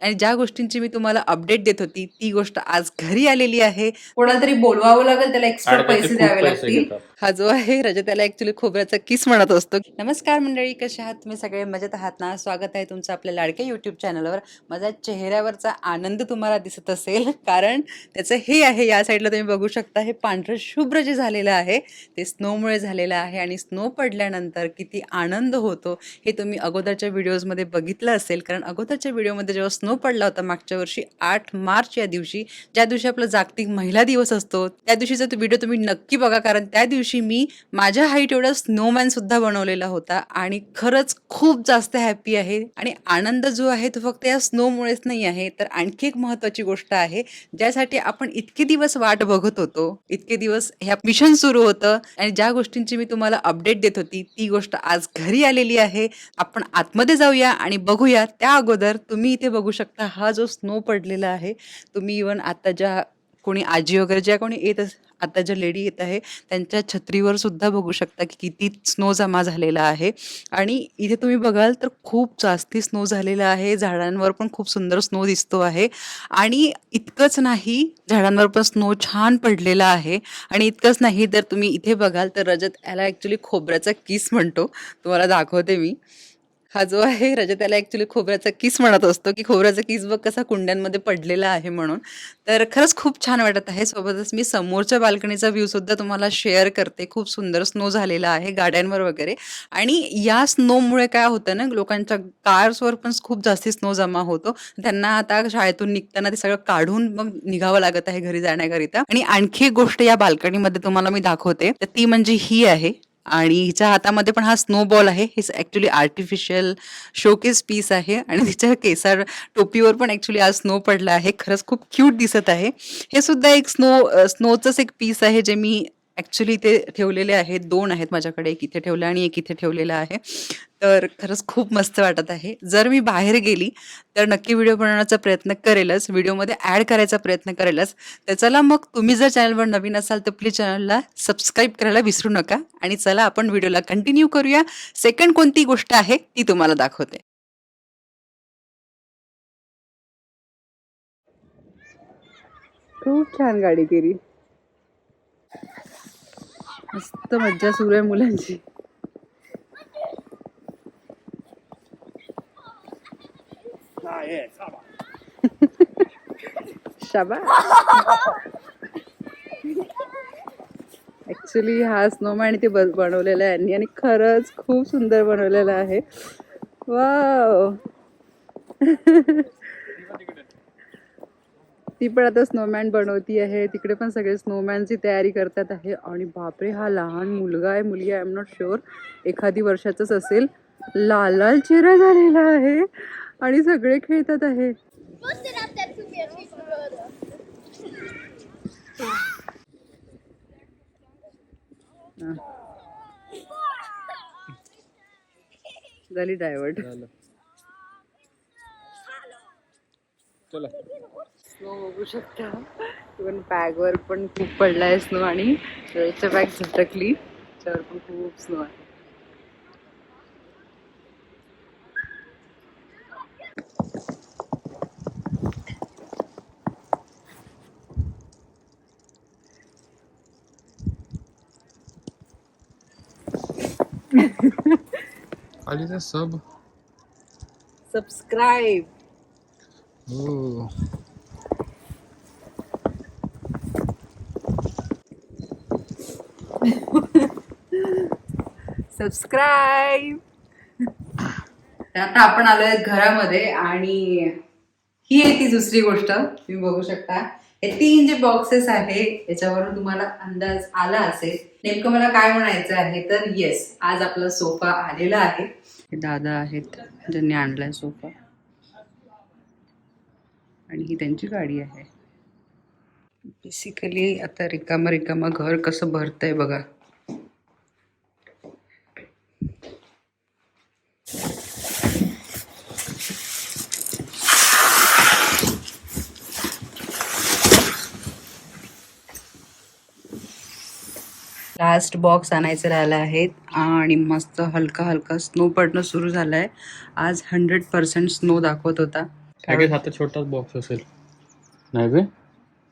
आणि ज्या गोष्टींची मी तुम्हाला अपडेट देत होती ती गोष्ट आज घरी आलेली आहे. कोणाला तरी बोलवावं लागेल त्याला एक्स्ट्रा पैसे द्यावे लागतील. हा जो आहे रजत त्याला ऍक्च्युली खोबऱ्याचा किस म्हणत असतो. नमस्कार मंडळी कशा आहात तुम्ही? सगळे मजेत आहात ना? स्वागत आहे तुमचं आपल्या लाडक्या युट्यूब चॅनलवर माझ्या चेहऱ्यावरचा आनंद तुम्हाला दिसत असेल कारण त्याचं हे आहे या साईडला तुम्ही बघू शकता हे पांढरं शुभ्र जे झालेलं आहे ते स्नोमुळे झालेलं आहे आणि स्नो पडल्यानंतर किती आनंद होतो हे तुम्ही अगोदरच्या व्हिडिओजमध्ये बघितलं असेल. कारण अगोदरच्या व्हिडिओमध्ये जेव्हा स्नो पडला होता मागच्या वर्षी आठ मार्च या दिवशी. ज्या दिवशी आपला जागतिक महिला दिवस असतो त्या दिवशीचा तो व्हिडिओ तुम्ही नक्की बघा कारण त्या दिवशी मी माझ्या हाईट एवढा स्नोमॅन सुद्धा बनवलेला होता आणि खरंच खूप जास्त हॅपी आहे आणि आनंद जो आहे तो फक्त या स्नोमुळेच नाही आहे. तर आणखी एक महत्त्वाची गोष्ट आहे ज्यासाठी आपण इतके दिवस वाट बघत होतो इतके दिवस ह्या मिशन सुरू होतं आणि ज्या गोष्टींची मी तुम्हाला अपडेट देत होती ती गोष्ट आज घरी आलेली आहे. आपण आतमध्ये जाऊया आणि बघूया त्या अगोदर तुम्ही इथे बघू शकता शकता हा जो स्नो पडलेला आहे तुम्ही इवन आता ज्या कोणी आजी वगैरे ज्या कोणी येत अस- आता ज्या लेडी येत आहे त्यांच्या छत्रीवर सुद्धा बघू शकता की किती स्नो जमा झालेला आहे. आणि इथे तुम्ही बघाल तर खूप जास्ती स्नो झालेला आहे झाडांवर पण खूप सुंदर स्नो दिसतो आहे. आणि इतकंच नाही झाडांवर पण स्नो छान पडलेला आहे. आणि इतकंच नाही तर तुम्ही इथे बघाल तर रजत याला ॲक्च्युली खोबऱ्याचा किस म्हणतो. तुम्हाला दाखवते मी. हा जो आहे रजत त्याला ॲक्च्युली खोबऱ्याचा किस म्हणत असतो की खोबऱ्याचा किस बघ कसा कुंड्यांमध्ये पडलेला आहे म्हणून. तर खरंच खूप छान वाटत आहे. सोबतच मी समोरच्या बाल्कनीचा व्ह्यू सुद्धा तुम्हाला शेअर करते. खूप सुंदर स्नो झालेला आहे गाड्यांवर वगैरे. आणि या स्नोमुळे काय होतं ना लोकांच्या कार्सवर पण खूप जास्ती स्नो जमा होतो. त्यांना आता शाळेतून निघताना ते सगळं काढून मग निघावं लागत आहे घरी जाण्याकरिता. आणि आणखी एक गोष्ट या बाल्कनीमध्ये तुम्हाला मी दाखवते. तर ती म्हणजे ही आहे. आणि हिच्या हातामध्ये पण हा स्नो बॉल आहे. हे ॲक्च्युली आर्टिफिशियल शोकेस पीस आहे. आणि तिच्या केसार टोपीवर पण ॲक्च्युली आज स्नो पडला आहे. खरंच खूप क्यूट दिसत आहे. हे सुद्धा एक स्नो स्नोचंच एक पीस आहे जे मी ॲक्च्युली ते ठेवलेले आहेत. दोन आहेत माझ्याकडे. एक इथे ठेवलं आणि एक इथे ठेवलेलं आहे. तर खरंच खूप मस्त वाटत आहे. जर मी बाहेर गेली तर नक्की व्हिडिओ बनवण्याचा प्रयत्न करेलच. व्हिडिओमध्ये ॲड करायचा प्रयत्न करेलच. तर चला मग तुम्ही जर चॅनलवर नवीन असाल तर प्लीज चॅनलला सबस्क्राईब करायला विसरू नका. आणि चला आपण व्हिडिओला कंटिन्यू करूया. सेकंड कोणती गोष्ट आहे ती तुम्हाला दाखवते. खूप छान गाडी केली. मस्त मज्जा सुरू आहे मुलांची. शाबा ऍक्च्युली हा स्नोमॅन ते बनवलेला आहे यांनी. आणि खरंच खूप सुंदर बनवलेला आहे. वाव ती पण आता स्नोमॅन बनवती आहे. तिकडे पण सगळे स्नोमॅनची तयारी करतात आहे. आणि बापरे हा लहान मुलगा आहे मुलगी आय एम नॉट शुअर एखादी वर्षाचाच असेल. लाल लाल चेहरा झालेला आहे. आणि सगळे खेळतात आहे. झाली डायव्हर्ट चला. स्नो बघू शकता. इवन बॅगवर पण खूप पडलाय स्नो आणि त्याच्या बॅग झटकली. त्याच्यावर पण खूप स्नो आहे. आली तर सब सबस्क्राईब हो. सबस्क्राईब आता आपण आलोय घरामध्ये आणि ही आहे ती दुसरी गोष्ट तुम्ही बघू शकता. हे तीन जे बॉक्सेस आहे याच्यावरून तुम्हाला अंदाज आला असेल. नेमकं मला काय म्हणायचं आहे तर येस आज आपला सोफा आलेला आहे. हे दादा आहेत ज्यांनी आणलाय सोफा. आणि ही त्यांची गाडी आहे. बेसिकली आता रिकामा रिकामा घर कसं भरतंय बघा. लास्ट बॉक्स आणायचे राहिला आहेत आणि मस्त हलका हलका स्नो पडणं सुरू झालं आहे आज हंड्रेड पर्सेंट स्नो दाखवत होता. लगेच आता छोटाच बॉक्स असेल. नाही बे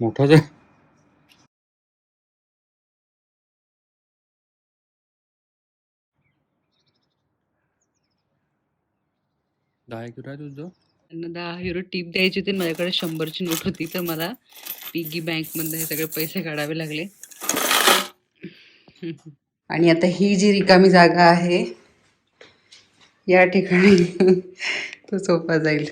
मोठाच आहे. दहा एक आहे तुझं? त्यांना दहा युरो टीप द्यायची होती माझ्याकडे शंभरची नोट होती तर मला पिगी बँकमधनं हे सगळे पैसे काढावे लागले. आणि आता ही जी रिकामी जागा आहे या ठिकाणी तो सोफा जाईल.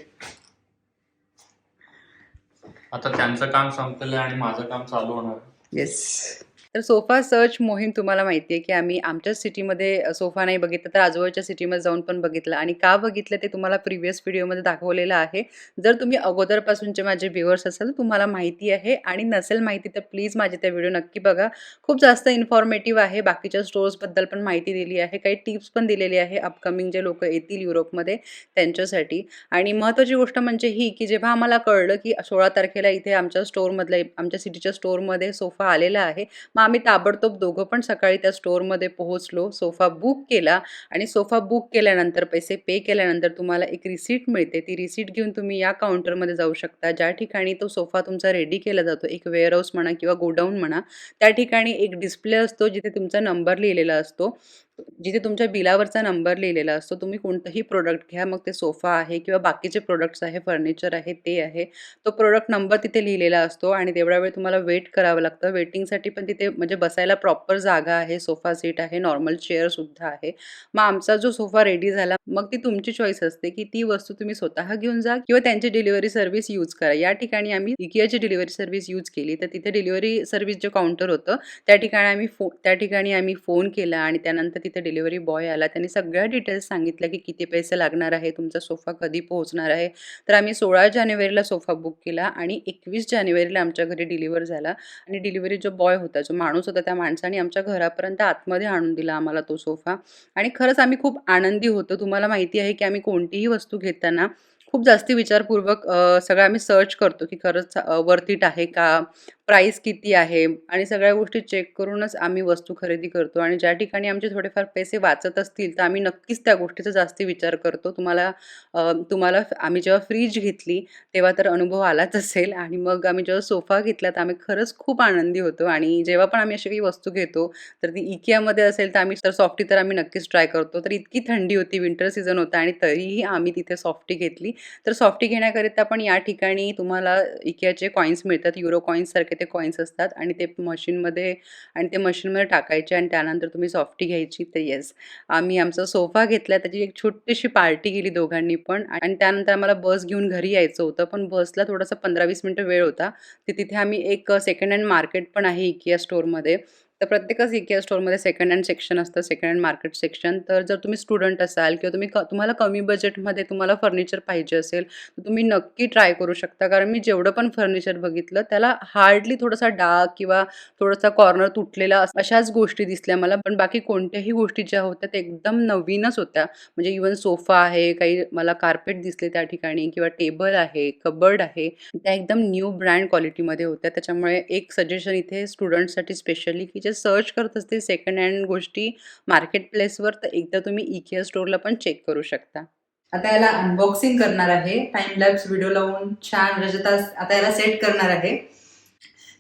आता त्यांचं काम संपलं आणि माझं काम चालू होणार. येस तर सोफा सर्च मोहीम तुम्हाला माहिती आहे की आम्ही आमच्याच सिटीमध्ये सोफा नाही बघितला तर आजूबाजूच्या सिटीमध्ये जाऊन पण बघितलं. आणि का बघितलं ते तुम्हाला प्रिव्हियस व्हिडिओमध्ये दाखवलेलं आहे. जर तुम्ही अगोदरपासूनचे माझे व्ह्युअर्स असाल तुम्हाला माहिती आहे. आणि नसेल माहिती तर प्लीज माझे त्या व्हिडिओ नक्की बघा. खूप जास्त इन्फॉर्मेटिव्ह आहे. बाकीच्या स्टोर्सबद्दल पण माहिती दिली आहे. काही टिप्स पण दिलेली आहे अपकमिंग जे लोक येतील युरोपमध्ये त्यांच्यासाठी. आणि महत्त्वाची गोष्ट म्हणजे ही की जेव्हा आम्हाला कळलं की सोळा तारखेला इथे आमच्या स्टोरमधल्या आमच्या सिटीच्या स्टोरमध्ये सोफा आलेला आहे मग आम्ही ताबडतोब दोघं पण सकाळी त्या स्टोअरमध्ये पोहोचलो सोफा बुक केला आणि सोफा बुक केल्यानंतर पैसे पे केल्यानंतर तुम्हाला एक रिसीट मिळते. ती रिसीट घेऊन तुम्ही या काउंटरमध्ये जाऊ शकता. ज्या ठिकाणी तो सोफा तुमचा रेडी केला जातो एक वेअरहाऊस म्हणा किंवा गोडाऊन म्हणा त्या ठिकाणी एक डिस्प्ले असतो जिथे तुमचा नंबर लिहिलेला असतो. जिथे तुमच्या बिलावरचा नंबर लिहिलेला असतो तुम्ही कोणतंही प्रोडक्ट घ्या मग ते सोफा आहे किंवा बाकीचे प्रोडक्ट्स आहे फर्निचर आहे ते आहे. तो प्रोडक्ट नंबर तिथे लिहिलेला असतो आणि तेवढा वेळ तुम्हाला वेट करावं लागतं. वेटिंगसाठी पण तिथे म्हणजे बसायला प्रॉपर जागा आहे सोफा सीट आहे नॉर्मल चेअरसुद्धा आहे. मग आमचा जो सोफा रेडी झाला मग ती तुमची चॉईस असते की ती वस्तू तुम्ही स्वतः घेऊन जा किंवा त्यांची डिलिव्हरी सर्व्हिस यूज करा. या ठिकाणी आम्ही इकियाची डिलिव्हरी सर्व्हिस यूज केली. तर तिथे डिलिव्हरी सर्व्हिस जे काउंटर होतं त्या ठिकाणी आम्ही फो त्या ठिकाणी आम्ही फोन केला आणि त्यानंतर तिथे डिलिव्हरी बॉय आला. त्यांनी सगळ्या डिटेल्स सांगितल्या की किती पैसे लागणार आहे तुमचा सोफा कधी पोहोचणार आहे. तर आम्ही सोळा जानेवारीला सोफा बुक केला आणि एकवीस जानेवारीला आमच्या घरी डिलिव्हर झाला. आणि डिलिव्हरी जो बॉय होता जो माणूस होता त्या माणसाने आमच्या घरापर्यंत आतमध्ये आणून दिला आम्हाला तो सोफा. आणि खरंच आम्ही खूप आनंदी होतो. तुम्हाला माहिती आहे की आम्ही कोणतीही वस्तू घेताना खूप जास्ती विचारपूर्वक सगळं आम्ही सर्च करतो की खरंच वर्थ इट आहे का? प्राईस किती आहे? आणि सगळ्या गोष्टी चेक करूनच आम्ही वस्तू खरेदी करतो. आणि ज्या ठिकाणी आमचे थोडेफार पैसे वाचत असतील तर आम्ही नक्कीच त्या गोष्टीचा जास्ती विचार करतो. तुम्हाला तुम्हाला आम्ही जेव्हा फ्रीज घेतली तेव्हा तर अनुभव आलाच असेल. आणि मग आम्ही जेव्हा सोफा घेतला तर आम्ही खरंच खूप आनंदी होतो. आणि जेव्हा पण आम्ही अशी काही वस्तू घेतो तर ती इकियामध्ये असेल तर आम्ही तर सॉफ्टी तर आम्ही नक्कीच ट्राय करतो. तर इतकी थंडी होती विंटर सीझन होता आणि तरीही आम्ही तिथे सॉफ्टी घेतली. तर सॉफ्टी घेण्याकरिता पण या ठिकाणी तुम्हाला इकियाचे कॉईन्स मिळतात युरो कॉईन्ससारखे ते कॉईन्स असतात आणि ते मशीनमध्ये आणि ते मशीनमध्ये टाकायचे आणि त्यानंतर तुम्ही सॉफ्टी घ्यायची तर येस आम्ही आमचा सोफा घेतला त्याची एक छोटीशी पार्टी केली दोघांनी पण आणि त्यानंतर आम्हाला बस घेऊन घरी यायचं होतं पण बसला थोडासा पंधरा वीस मिनटं वेळ होता. तर तिथे आम्ही एक सेकंड हँड मार्केट पण आहे इकिया स्टोरमध्ये तर प्रत्येकच इकिया स्टोअरमध्ये सेकंड हँड सेक्शन असतं सेकंड हँड मार्केट सेक्शन तर जर तुम्ही स्टुडंट असाल किंवा तुम्ही क तुम्हाला कमी बजेटमध्ये तुम्हाला फर्निचर पाहिजे असेल तर तुम्ही नक्की ट्राय करू शकता. कारण मी जेवढं पण फर्निचर बघितलं त्याला हार्डली थोडासा डाग किंवा थोडासा कॉर्नर तुटलेला अशाच गोष्टी दिसल्या मला. पण बाकी कोणत्याही गोष्टी ज्या होत्या त्या एकदम नवीनच होत्या. म्हणजे इवन सोफा आहे काही मला कार्पेट दिसले त्या ठिकाणी किंवा टेबल आहे कबर्ड आहे त्या एकदम न्यू ब्रँड क्वालिटीमध्ये होत्या. त्याच्यामुळे एक सजेशन इथे स्टुडंटसाठी स्पेशली की जे सर्च करत असतील सेकंड हँड गोष्टी मार्केट प्लेसवर तर एकदा तुम्ही इकिया स्टोअरला पण चेक करू शकता. आता याला अनबॉक्सिंग करणार आहे. टाइम लॅब्स व्हिडिओ लावून छान रजता आता याला सेट करणार आहे.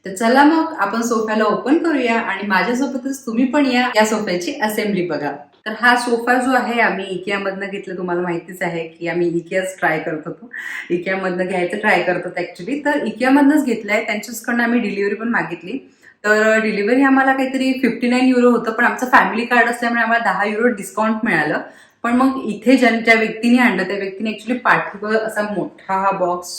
तर चला मग आपण सोफ्याला ओपन करूया आणि माझ्यासोबतच तुम्ही पण या या सोफ्याची असेंब्ली बघा. तर हा सोफा जो आहे आम्ही इकियामधनं घेतलं. तुम्हाला माहितीच आहे की आम्ही इकियाच ट्राय करत होतो. इकियामधनं घ्यायचं ट्राय करत होतो ॲक्च्युली तर इकियामधनंच घेतलंय. त्यांच्याचकडनं आम्ही डिलिव्हरी पण मागितली. तर डिलिव्हरी आम्हाला काहीतरी फिफ्टी नाईन युरो होतं पण आमचं फॅमिली कार्ड असल्यामुळे आम्हाला दहा युरो डिस्काउंट मिळालं. पण मग इथे ज्या ज्या व्यक्तीने आणलं त्या व्यक्तीने ॲक्च्युली पाठीवर असा मोठा हा box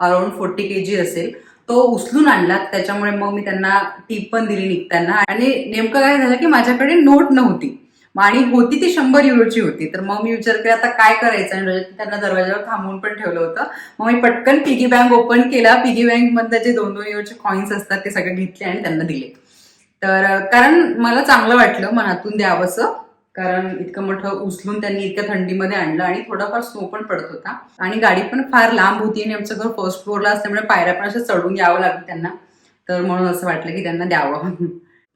around forty K G असेल. तो उचलून आणला त्याच्यामुळे मग मी त्यांना टीप पण दिली निघताना. आणि नेमकं काय झालं की माझ्याकडे नोट नव्हती. आणि होती ती शंभर युरोची होती. तर मग मी विचार केला आता काय करायचं? आणि त्यांना दरवाजावर थांबवून पण ठेवलं होतं. मग मी पटकन पिगी बँक ओपन केला. पिगी बँक मधले जे दोन दोन युरोचे कॉईन्स असतात ते सगळे घेतले आणि त्यांना दिले. तर कारण मला चांगलं वाटलं मनातून द्यावंसं. कारण इतकं मोठं उचलून त्यांनी इतक्या थंडीमध्ये आणलं आणि थोडाफार स्नो पण पडत होता. आणि गाडी पण फार लांब होती आणि आमचं घर फर्स्ट फ्लोअरला असल्यामुळे पायऱ्या पण असं चढून यावं लागलं त्यांना. तर म्हणून असं वाटलं की त्यांना द्यावं.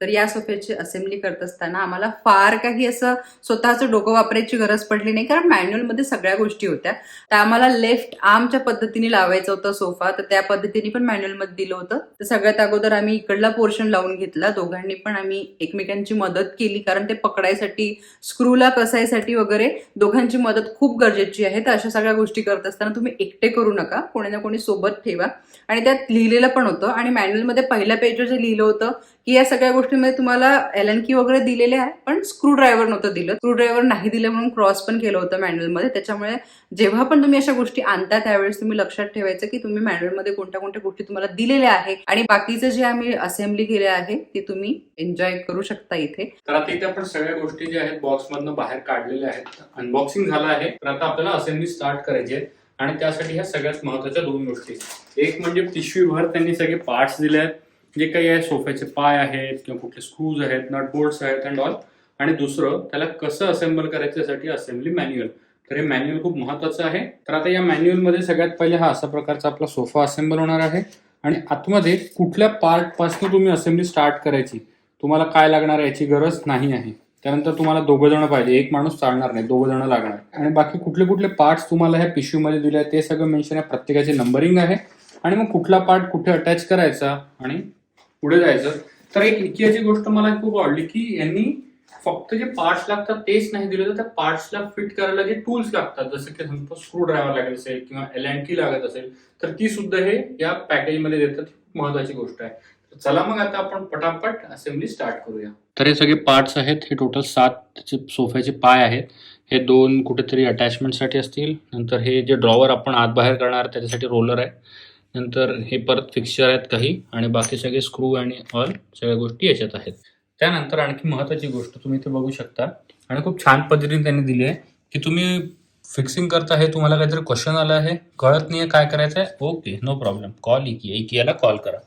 तर या सोफ्याची असेंब्ली करत असताना आम्हाला फार काही असं स्वतःचं डोकं वापरायची गरज पडली नाही. कारण मॅन्युअलमध्ये सगळ्या गोष्टी होत्या. तर आम्हाला लेफ्ट आर्मच्या पद्धतीने लावायचा होता सोफा तर त्या पद्धतीने पण मॅन्युअलमध्ये दिलं होतं. तर सगळ्यात अगोदर आम्ही इकडला पोर्शन लावून घेतला. दोघांनी पण आम्ही एकमेकांची मदत केली. कारण ते पकडायसाठी स्क्रूला कसायसाठी वगैरे दोघांची मदत खूप गरजेची आहे. तर अशा सगळ्या गोष्टी करत असताना तुम्ही एकटे करू नका. कोणी ना कोणी सोबत ठेवा. आणि त्यात लिहिलेलं पण होतं. आणि मॅन्युअलमध्ये पहिल्या पेजवर जे लिहिलं होतं की या सगळ्या गोष्टीमध्ये तुम्हाला एल की वगैरे दिलेले आहे पण स्क्रू ड्रायव्हर नव्हतं दिलं. स्क्रू ड्रायव्हर नाही दिलं म्हणून क्रॉस पण केलं होतं मॅन्युअलमध्ये त्याच्यामुळे जेव्हा पण तुम्ही अशा गोष्टी आणता त्यावेळेस तुम्ही लक्षात ठेवायचं की तुम्ही मॅन्युअलमध्ये कोणत्या कोणत्या गोष्टी तुम्हाला दिलेल्या आहे आणि बाकीचं जे आम्ही असेंब्ली केले आहे ते तुम्ही एन्जॉय करू शकता इथे. तर आता इथे आपण सगळ्या गोष्टी ज्या आहेत बॉक्स मधनं बाहेर काढलेल्या आहेत. अनबॉक्सिंग झालं आहे तर आता आपल्याला असेंब्ली स्टार्ट करायची आहे. आणि त्यासाठी ह्या सगळ्यात महत्त्वाच्या दोन गोष्टी. एक म्हणजे पिशवीभर त्यांनी सगळे पार्ट्स दिले आहेत. जे काही आहे सोफ्याचे पाय आहेत किंवा कुठले स्क्रूज आहेत नट बोल्ट्स आहेत अँड ऑल आणि दुसरं त्याला कसं असेंबल करायच्यासाठी असेंब्ली मॅन्युअल तर हे मॅन्युअल खूप महत्वाचं आहे. तर आता या मॅन्युअलमध्ये सगळ्यात पहिले हा असा प्रकारचा आपला सोफा असेंबल होणार आहे. आणि आतमध्ये कुठल्या पार्टपासून तुम्ही असेंब्ली स्टार्ट करायची तुम्हाला काय लागणार याची गरज नाही आहे. त्यानंतर तुम्हाला दोघं जण पाहिजे. एक माणूस चालणार नाही दोघं जण लागणार आणि बाकी कुठले कुठले पार्ट्स तुम्हाला ह्या पिशवीमध्ये दिले ते सगळं मेन्शन आहे. प्रत्येकाची नंबरिंग आहे. आणि मग कुठला पार्ट कुठे अटॅच करायचा आणि पुढे जायचं. तर एक इतिहाची गोष्ट मला खूप आवडली की यांनी फक्त जे पार्ट्स लागतात तेच नाही दिले तर त्या पार्ट्सला फिट करायला जे टूल्स लागतात जसं की स्क्रू ड्रायव्हर लागत असेल किंवा एल अँड की लागत असेल तर ती सुद्धा हे या पॅकेजमध्ये देतात. खूप महत्वाची गोष्ट आहे. तर चला मग आता आपण पटापट असेंब्ली स्टार्ट करूया. तर हे सगळे पार्ट्स आहेत. हे टोटल सात सोफ्याचे पाय आहेत. हे दोन कुठेतरी अटॅचमेंटसाठी असतील. नंतर हे जे ड्रॉवर आपण आत बाहेर करणार त्याच्यासाठी रोलर आहे. नंतर हे परत फिक्चर आहेत काही आणि बाकी सगळे स्क्रू आणि ऑल सगळ्या गोष्टी याच्यात आहेत. त्यानंतर आणखी महत्वाची गोष्ट तुम्ही इथे बघू शकता आणि खूप छान पद्धतीने त्यांनी दिली आहे की तुम्ही फिक्सिंग करता हे तुम्हाला काहीतरी क्वेश्चन आलं आहे कळत नाही काय करायचं आहे ओके नो प्रॉब्लेम कॉल इकी इकियाला कॉल करा.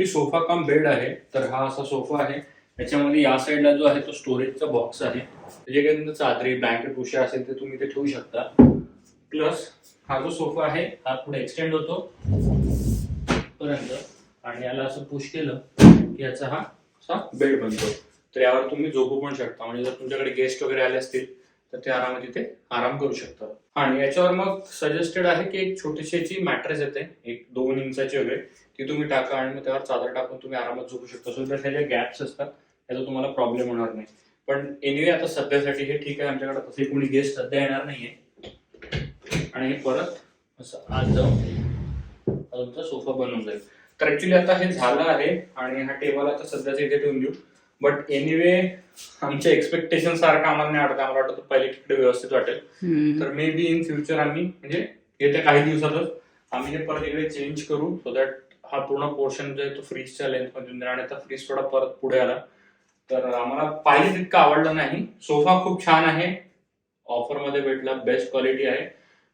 ऍक्च्युली सोफा कम बेड आहे तर हा असा सोफा आहे. याच्यामध्ये या साईडला जो आहे तो स्टोरेजचा बॉक्स आहे. जे काही तुमचं चादरी ब्लँकेट उशा असेल ते तुम्ही ते ठेवू शकता. प्लस हा जो सोफा आहे हा पुढे एक्सटेंड होतो. पर्यंत आणि याला असं पुश केलं की याचा हा असा बेड बनतो. तर यावर तुम्ही झोपू पण शकता. म्हणजे जर तुमच्याकडे गेस्ट वगैरे आले असतील तर ते आरामात तिथे आराम करू शकतात आणि याच्यावर मग सजेस्टेड आहे की एक छोटीशी मॅट्रेस येते. एक दोन इंचाची वगैरे. ती तुम्ही टाका आणि मग त्यावर चादर टाकून तुम्ही आरामात झोपू शकता. सो ह्या ज्या गॅप्स असतात त्याचा तुम्हाला प्रॉब्लेम होणार नाही. पण एनिवे आता सध्यासाठी हे ठीक आहे आमच्याकडे तसे कोणी गेस्ट सध्या येणार नाहीये. आणि हे परत असं आज जाऊन तुमचा सोफा बनवून जाईल. तर ऍक्च्युली आता हे झालं आहे आणि हा टेबल आता सध्याच इथे ठेवून देऊ. बट एनिवे आमच्या एक्सपेक्टेशन सारखं आम्हाला नाही वाटत आम्हाला वाटतं पहिले तिकडे व्यवस्थित वाटेल. तर मे बी इन फ्युचर आम्ही म्हणजे येत्या काही दिवसातच आम्ही हे परत इकडे चेंज करू सो दॅट हा पूर्ण पोर्शन जो आहे तो फ्रीजच्या लेंथमध्ये येईल आणि आता फ्रीज थोडा परत पुढे आला. तर आम्हाला पाहिजे तितकं आवडलं नाही. सोफा खूप छान आहे. ऑफरमध्ये भेटला. बेस्ट क्वालिटी आहे.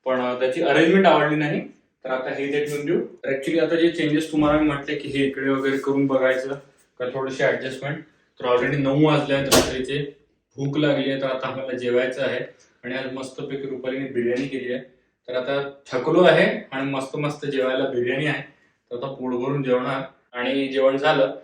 पण त्याची अरेंजमेंट आवडली नाही. तर आता हे इथे घेऊन देऊ. तर ऍक्च्युली आता जे चेंजेस तुम्हाला मी म्हटले की हे इकडे वगैरे करून बघायचं का थोडीशी ऍडजस्टमेंट तर ऑलरेडी नऊ वाजले आहेत रात्रीचे. भूक लागली आहे तर आता आम्हाला जेवायचं आहे. आणि आज मस्तपैकी रुपालीने बिर्याणी केली आहे. तर आता थकलो आहे आणि मस्त मस्त जेवायला बिर्याणी आहे. तर आता पोट भरून जेवणार. आणि जेवण झालं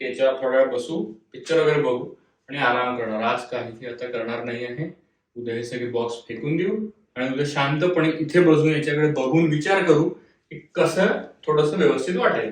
की याच्यावर थोड्या वेळ बसू पिक्चर वगैरे बघू आणि आराम करणार. आज काही आता करणार नाही आहे. उद्या हे सगळे बॉक्स फेकून देऊ आणि उद्या शांतपणे इथे बसून याच्याकडे बघून विचार करू की कसं थोडस व्यवस्थित वाटेल.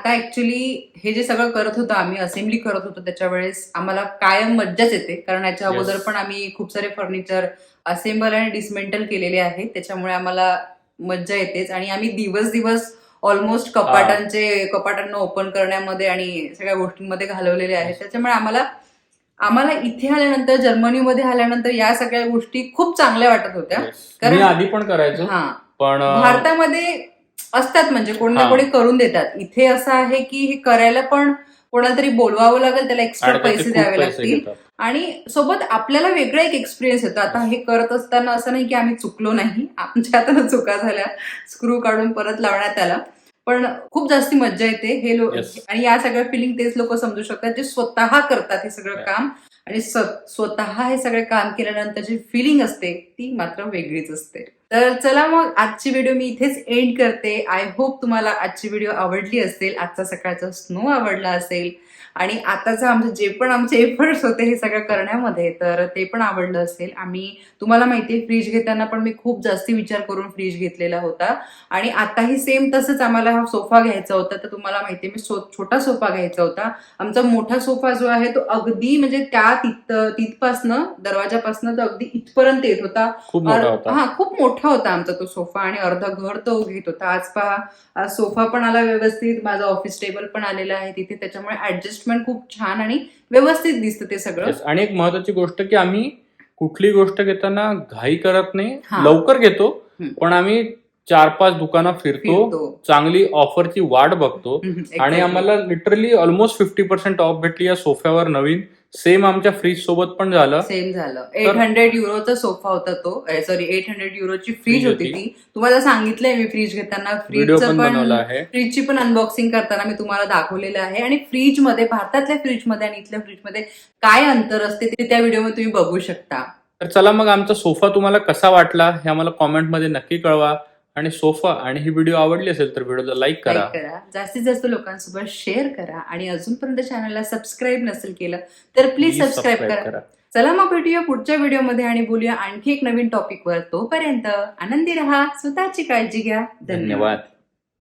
आता ऍक्च्युली हे जे सगळं करत होतो आम्ही असेंब्ली करत होतो त्याच्या वेळेस आम्हाला कायम मज्जाच येते. कारण याच्या अगोदर. पण आम्ही खूप सारे फर्निचर असेंबल आणि डिसमेंटल केलेले आहेत त्याच्यामुळे आम्हाला मज्जा येतेच. आणि आम्ही दिवस दिवस ऑलमोस्ट कपाटांचे कपाटांना ओपन करण्यामध्ये आणि सगळ्या गोष्टींमध्ये घालवलेले आहेत. त्याच्यामुळे आम्हाला आम्हाला इथे आल्यानंतर जर्मनीमध्ये आल्यानंतर या सगळ्या गोष्टी खूप चांगल्या वाटत होत्या. कारण- आधी पण करायचो. हा. पण भारतामध्ये असतात म्हणजे कोणी ना. कोणी करून देतात. इथे असं आहे की हे करायला पण कोणाला तरी बोलवावं लागेल त्याला एक्स्ट्रा पैसे द्यावे लागतील. आणि सोबत आपल्याला वेगळा एक एक्सपिरियन्स येतो. आता हे करत असताना असं नाही की आम्ही चुकलो नाही. आमच्या हातानं चुका झाल्या. स्क्रू काढून परत लावण्यात आला. पण खूप जास्ती मज्जा येते. हे लोक. आणि या सगळ्या फिलिंग तेच लोक समजू शकतात. जे स्वतः करतात हे सगळं. काम. आणि स्वतः हे सगळं काम केल्यानंतर जी फिलिंग असते ती मात्र वेगळीच असते. तर चला मग आजची व्हिडिओ मी इथेच एंड करते. आय होप तुम्हाला आजची व्हिडिओ आवडली असेल. आजचा सकाळचा स्नो आवडला असेल. आणि आताचं आमचं जे पण आमचे एफर्ट्स होते हे सगळं करण्यामध्ये तर ते पण आवडलं असेल. आम्ही तुम्हाला माहिती आहे फ्रीज घेताना पण मी खूप जास्ती विचार करून फ्रीज घेतलेला होता. आणि आताही सेम तसंच आम्हाला हा सोफा घ्यायचा होता. तर तुम्हाला माहिती आहे मी सो छोटा सोफा घ्यायचा होता. आमचा मोठा सोफा जो आहे तो अगदी म्हणजे त्या तिथ तिथपासनं दरवाजापासनं तो अगदी इथपर्यंत येत होता. हा खूप मोठा होता आमचा तो सोफा आणि अर्धा घर तो घेत होता. आज पहा सोफा पण आला व्यवस्थित. माझा ऑफिस टेबल पण आलेला आहे तिथे. त्याच्यामुळे ऍडजस्टमेंट खूप छान आणि व्यवस्थित दिसतं ते सगळं Yes. आणि एक महत्वाची गोष्ट की आम्ही कुठली गोष्ट घेताना घाई करत नाही. लवकर घेतो हम्म. पण आम्ही चार पाच दुकानं फिरतो फिरतो चांगली ऑफरची वाट बघतो आणि Exactly. आम्हाला literally almost fifty percent off भेटली या सोफ्यावर नवीन सेम आमच्या फ्रीज सोबत पण झालं. सेम झालं. एट हंड्रेड युरोचा सोफा होता तो. सॉरी एट हंड्रेड युरोची फ्रीज होती. ती. तुम्हाला सांगितलंय मी फ्रीज घेताना. फ्रीजचं पण फ्रीजची पण अनबॉक्सिंग करताना मी तुम्हाला दाखवलेलं आहे. आणि फ्रीजमध्ये भारतातल्या फ्रीजमध्ये आणि इथल्या फ्रीजमध्ये काय अंतर असते ते त्या व्हिडिओमध्ये तुम्ही बघू शकता. तर चला मग आमचा सोफा तुम्हाला कसा वाटला हे आम्हाला कॉमेंटमध्ये नक्की कळवा. आणि सोफा आणि ही व्हिडिओ आवडली असेल तर व्हिडिओला लाईक करा. करा. जास्तीत जास्त लोकांसोबत शेअर करा. आणि अजूनपर्यंत चॅनलला सबस्क्राईब नसेल केलं तर प्लीज सबस्क्राईब करा. चला मग भेटूया पुढच्या व्हिडिओमध्ये आणि बोलूया आणखी एक नवीन टॉपिकवर तोपर्यंत आनंदी राहा स्वतःची काळजी घ्या. धन्यवाद.